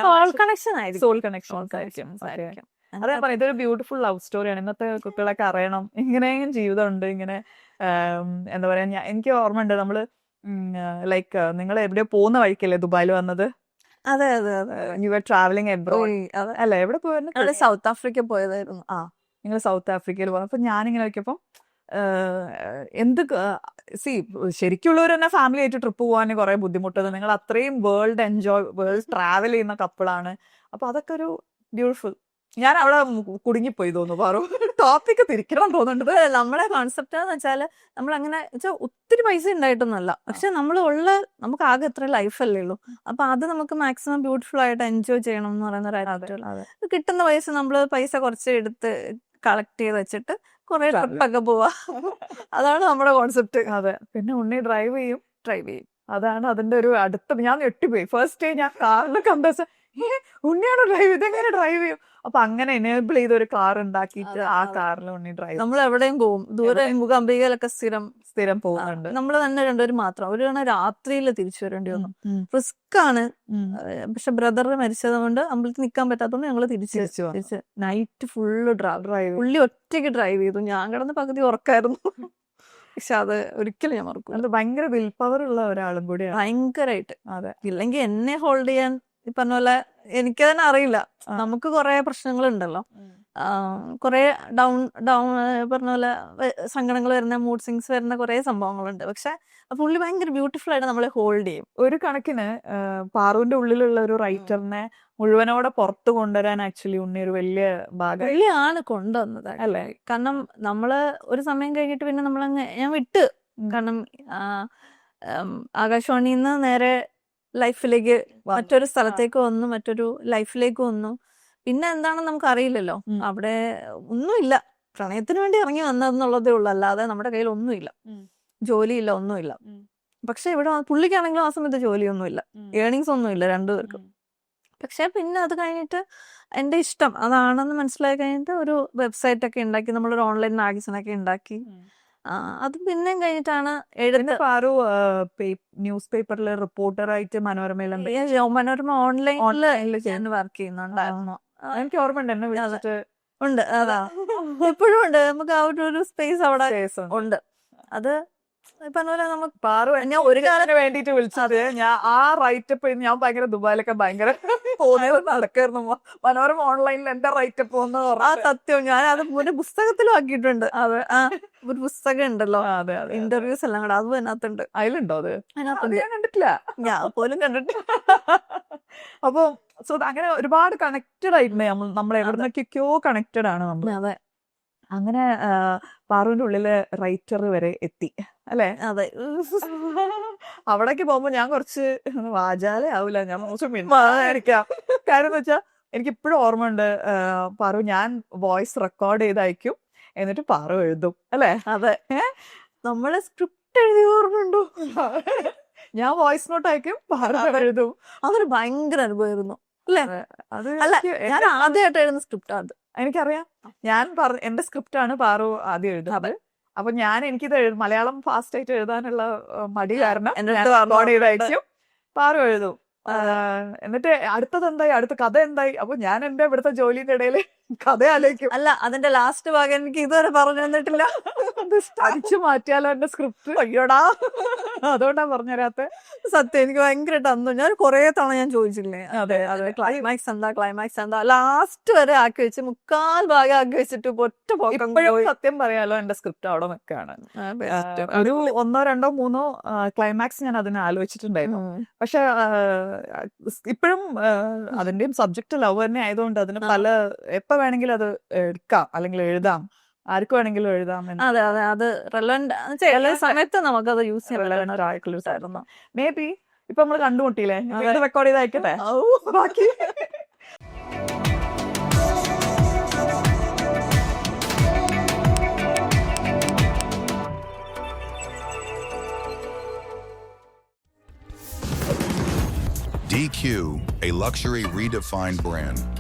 സോൾ കണക്ഷൻ ആയിരിക്കും. സോൾ കണക്ഷൻ ആയിരിക്കും. അതെ പറയാം ഇതൊരു ബ്യൂട്ടിഫുൾ ലവ് സ്റ്റോറിയാണ് ഇന്നത്തെ കുട്ടികളൊക്കെ അറിയണം. ഇങ്ങനെയും ജീവിതമുണ്ട്. ഇങ്ങനെ എന്താ പറയാ എനിക്ക് ഓർമ്മ ഉണ്ട് നമ്മൾ ലൈക്ക് നിങ്ങൾ എവിടെയോ പോകുന്ന വഴിക്കല്ലേ ദുബായിൽ വന്നത്? അതെ അതെ അതെ. യു ആർ ട്രാവലിംഗ് എബ്രോഡ് അല്ല എവിടെ പോയിരുന്നു സൗത്ത് ആഫ്രിക്ക പോയതായിരുന്നു. ആ. നിങ്ങൾ സൗത്ത് ആഫ്രിക്കയിൽ പോകുന്നു അപ്പൊ ഞാനിങ്ങനെ നോക്കിയപ്പോ എന്ത് സി ശരിക്കുള്ളവർ തന്നെ ഫാമിലി ആയിട്ട് ട്രിപ്പ് പോകാൻ കുറെ ബുദ്ധിമുട്ടുണ്ട്. നിങ്ങൾ അത്രയും വേൾഡ് എൻജോയ് വേൾഡ് ട്രാവൽ ചെയ്യുന്ന കപ്പിളാണ് അപ്പൊ അതൊക്കെ ഒരു ബ്യൂട്ടിഫുൾ ഞാൻ അവിടെ കുടുങ്ങിപ്പോയി തോന്നുന്നു. പാറു ടോപ്പിക്ക് തിരിക്കണം തോന്നുന്നുണ്ട്. നമ്മളെ നമ്മുടെ കോൺസെപ്റ്റ് എന്ന് വെച്ചാൽ നമ്മൾ അങ്ങനെ വെച്ചാൽ ഒത്തിരി പൈസ ഉണ്ടായിട്ടൊന്നല്ല. പക്ഷെ നമ്മൾ ഉള്ള നമുക്ക് ആകെ എത്ര ലൈഫ് അല്ലേ ഉള്ളൂ. അപ്പൊ അത് നമുക്ക് മാക്സിമം ബ്യൂട്ടിഫുൾ ആയിട്ട് എൻജോയ് ചെയ്യണം എന്ന് പറയുന്ന ഒരു കിട്ടുന്ന പൈസ നമ്മൾ പൈസ കുറച്ച് എടുത്ത് കളക്ട് ചെയ്ത് വെച്ചിട്ട് കുറെ. ട്രിപ്പൊക്കെ പോവാ. അതാണ് നമ്മുടെ കോൺസെപ്റ്റ് അതെ. പിന്നെ ഉണ്ണി ഡ്രൈവ് ചെയ്യും ഡ്രൈവ് ചെയ്യും. അതാണ് അതിന്റെ ഒരു അടുത്ത ഞാൻ ഞെട്ടിപ്പോയി. ഫസ്റ്റ് ഡേ ഞാൻ കാറിൽ കമ്പസ് ഉണ്ണിയാണ് ഡ്രൈവ് ഇതെങ്ങനെ ഡ്രൈവ് ചെയ്യും? അപ്പൊ അങ്ങനെ എനേബിൾ ചെയ്ത ഒരു കാർ ഉണ്ടാക്കിയിട്ട് ആ കാറിൽ ഉണ്ണി ഡ്രൈവ് നമ്മൾ എവിടെയും പോകും. ദൂരെ മുഖാംബികയിലൊക്കെ സ്ഥിരം സ്ഥിരം പോകുന്നുണ്ട്. നമ്മൾ തന്നെ രണ്ടുപേരും മാത്രം. ഒരു തവണ രാത്രിയിൽ തിരിച്ചു വരേണ്ടി വന്നു. റിസ്ക് ആണ് പക്ഷെ ബ്രദർ മരിച്ചത് കൊണ്ട് അമ്പലത്തിൽ നിൽക്കാൻ പറ്റാത്തതുകൊണ്ട് ഞങ്ങൾ തിരിച്ചു തിരിച്ചു നൈറ്റ് ഫുള്ള് ഡ്രൈവ് ഡ്രൈവ് പുള്ളി ഒറ്റയ്ക്ക് ഡ്രൈവ് ചെയ്തു. ഞാൻ കിടന്ന് പകുതി ഉറക്കായിരുന്നു. പക്ഷെ അത് ഒരിക്കലും ഞാൻ മറക്കും അത് ഭയങ്കര വിൽ പവർ ഉള്ള ഒരാളും കൂടിയാണ്. ഭയങ്കരമായിട്ട് അതെ. ഇല്ലെങ്കിൽ എന്നെ ഹോൾഡ് ചെയ്യാൻ ഈ പറഞ്ഞ പോലെ എനിക്ക് തന്നെ അറിയില്ല. നമുക്ക് കുറെ പ്രശ്നങ്ങൾ ഉണ്ടല്ലോ കുറെ ഡൗൺ ഡൗൺ പറഞ്ഞ പോലെ സങ്കടങ്ങൾ വരുന്ന മൂഡ് സിങ്സ് വരുന്ന കുറെ സംഭവങ്ങളുണ്ട്. പക്ഷെ പുള്ളി ഭയങ്കര ബ്യൂട്ടിഫുൾ ആയിട്ട് നമ്മളെ ഹോൾഡ് ചെയ്യും. ഒരു കണക്കിന് പാറുവിന്റെ ഉള്ളിലുള്ള ഒരു റൈറ്ററിനെ മുഴുവനോടെ പുറത്തു കൊണ്ടുവരാൻ ആക്ച്വലി ഉണ്ണി ഒരു വലിയ ഭാഗം. പുള്ളിയാണ് കൊണ്ടുവന്നത് അല്ലേ? കാരണം നമ്മൾ ഒരു സമയം കഴിഞ്ഞിട്ട് പിന്നെ നമ്മളങ്ങ് ഞാൻ വിട്ട്. കാരണം ആകാശവാണിന്ന് ആകാശവാണിയിൽ നിന്ന് നേരെ ലൈഫിലേക്ക് മറ്റൊരു സ്ഥലത്തേക്ക് വന്നു മറ്റൊരു ലൈഫിലേക്ക് വന്നു. പിന്നെ എന്താണെന്ന് നമുക്ക് അറിയില്ലല്ലോ. അവിടെ ഒന്നുമില്ല. പ്രണയത്തിന് വേണ്ടി ഇറങ്ങി വന്നതെന്നുള്ളതേ ഉള്ളൂ. അല്ലാതെ നമ്മുടെ കയ്യിൽ ഒന്നുമില്ല. ജോലിയില്ല ഒന്നുമില്ല. പക്ഷെ ഇവിടെ പുള്ളിക്കാണെങ്കിലും ആ സമയത്ത് ജോലിയൊന്നുമില്ല. ഏണിങ്സ് ഒന്നുമില്ല രണ്ടുപേർക്കും പക്ഷെ പിന്നെ അത് കഴിഞ്ഞിട്ട് എന്റെ ഇഷ്ടം അതാണെന്ന് മനസ്സിലായി കഴിഞ്ഞിട്ട് ഒരു വെബ്സൈറ്റ് ഒക്കെ ഉണ്ടാക്കി നമ്മളൊരു ഓൺലൈൻ മാഗസിനൊക്കെ ഉണ്ടാക്കി. ആ, അത് പിന്നെയും കഴിഞ്ഞിട്ടാണ് എഴുതി പാറു ന്യൂസ് പേപ്പറിൽ റിപ്പോർട്ടറായിട്ട് മനോരമയിൽ മനോരമ ഓൺലൈനിൽ ഞാൻ വർക്ക് ചെയ്യുന്നുണ്ടായിരുന്നു. എനിക്ക് ഓർമ്മയുണ്ട് എന്നെ വിളിച്ചിട്ട്. ഉണ്ട് അതാ. എപ്പോഴും ഉണ്ട് നമുക്ക് ആ ഒരു സ്പേസ് അവിടെ ഉണ്ട്. അത് പറഞ്ഞ പോലെ നമുക്ക് പാറു ഞാൻ ഒരു കാലം കാലത്തിന് വേണ്ടിട്ട് വിളിച്ചത് ഞാൻ ആ റൈറ്റപ്പ് ഞാൻ ഭയങ്കര ദുബായിലൊക്കെ ഭയങ്കര തോന്നിയത് നടക്കായിരുന്നു. മനോരമ ഓൺലൈനിൽ എന്റെ റൈറ്റപ്പ് ഒന്ന് ആ സത്യം. ഞാൻ അത് ഒരു പുസ്തകത്തിലും ആക്കിയിട്ടുണ്ട്. അതെ. ആ ഒരു പുസ്തകം ഉണ്ടല്ലോ. അതെ അതെ ഇന്റർവ്യൂസ് എല്ലാം കൂടെ. അതും അതിനകത്തുണ്ട്. അതിലുണ്ടോ അത്? ഞാൻ കണ്ടിട്ടില്ല. ഞാൻ പോലും കണ്ടിട്ടില്ല. അപ്പൊ സോ അങ്ങനെ ഒരുപാട് കണക്റ്റഡ് ആയിട്ടുണ്ട്. നമ്മൾ നമ്മൾ എവിടുന്നൊക്കെയോ കണക്റ്റഡ് ആണ് നമ്മൾ അതെ. അങ്ങനെ പാറുവിന്റെ ഉള്ളിൽ റൈറ്റർ വരെ എത്തി. അല്ലെ? അതെ. അവിടേക്ക് പോകുമ്പോ ഞാൻ കുറച്ച് വാചാലേ ആവൂല ഞാൻ മോശം മിണ്ടായിരിക്കാം കാര്യം എന്ന് വെച്ചാ എനിക്ക് ഇപ്പോഴും ഓർമ്മ ഉണ്ട് പാറു ഞാൻ വോയിസ് റെക്കോർഡ് ചെയ്ത് അയക്കും എന്നിട്ട് പാറു എഴുതും. അല്ലെ? അതെ. നമ്മളെ സ്ക്രിപ്റ്റ് എഴുതി ഓർമ്മയുണ്ടോ? ഞാൻ വോയിസ് നോട്ട് അയക്കും പാറു എഴുതും. അതൊരു ഭയങ്കര അനുഭവമായിരുന്നു. അല്ലേ? അത്. അല്ല ഞാൻ ആദ്യമായിട്ട് എഴുതുന്ന സ്ക്രിപ്റ്റ് അത് എനിക്കറിയാം ഞാൻ പറ എന്റെ സ്ക്രിപ്റ്റ് ആണ് പാറു ആദ്യം എഴുതുന്നത്. അപ്പൊ ഞാൻ എനിക്കിത് എഴുതും മലയാളം ഫാസ്റ്റ് ആയിട്ട് എഴുതാനുള്ള മടി കാരണം. അയക്കും പാറു എഴുതും. എന്നിട്ട് അടുത്തത് എന്തായി? അടുത്ത കഥ എന്തായി? അപ്പൊ ഞാൻ എന്റെ ഇവിടുത്തെ ജോലിന്റെ ഇടയിൽ കഥ ആലോചിക്കും അല്ല അതിന്റെ ലാസ്റ്റ് ഭാഗം എനിക്ക് ഇതുവരെ പറഞ്ഞു തന്നിട്ടില്ല. അടിച്ചു മാറ്റിയാലോ എന്റെ സ്ക്രിപ്റ്റ് അയ്യോടാ. അതുകൊണ്ടാ പറഞ്ഞുതരാത്ത. സത്യം എനിക്ക് ഭയങ്കരമായിട്ട് അന്നു ഞാൻ കുറെ തവണ ഞാൻ ചോദിച്ചില്ലേ അതെ അതെ ക്ലൈമാക്സ് എന്താ ക്ലൈമാക്സ് എന്താ? ലാസ്റ്റ് വരെ ആക്കി വെച്ച് മുക്കാൽ ഭാഗം ആക്കി വെച്ചിട്ട് ഒറ്റ ഇപ്പോഴും പോയി. സത്യം പറയാലോ എന്റെ സ്ക്രിപ്റ്റ് അവിടെ നിൽക്കുകയാണ് ഒരു ഒന്നോ രണ്ടോ മൂന്നോ ക്ലൈമാക്സ് ഞാൻ അതിന് ആലോചിച്ചിട്ടുണ്ടായിരുന്നു. പക്ഷെ ഇപ്പോഴും അതിന്റെയും സബ്ജക്ട് ലവ് തന്നെ ആയതുകൊണ്ട് അതിന് പല എപ്പോ വേണമെങ്കിലും അത് എടുക്കാം അല്ലെങ്കിൽ എഴുതാം. ആർക്ക് വേണമെങ്കിലും എഴുതാം അതെ അതെ അത് റെലവെന്റ് ചില സമയത്ത് നമുക്കത് യൂസ് ചെയ്യാം മേ ബി ഇപ്പൊ നമ്മൾ കണ്ടുമുട്ടിയില്ലേ. റെക്കോർഡ് ചെയ്ത് അയക്കട്ടെ ബാക്കി. DQ, a luxury redefined brand.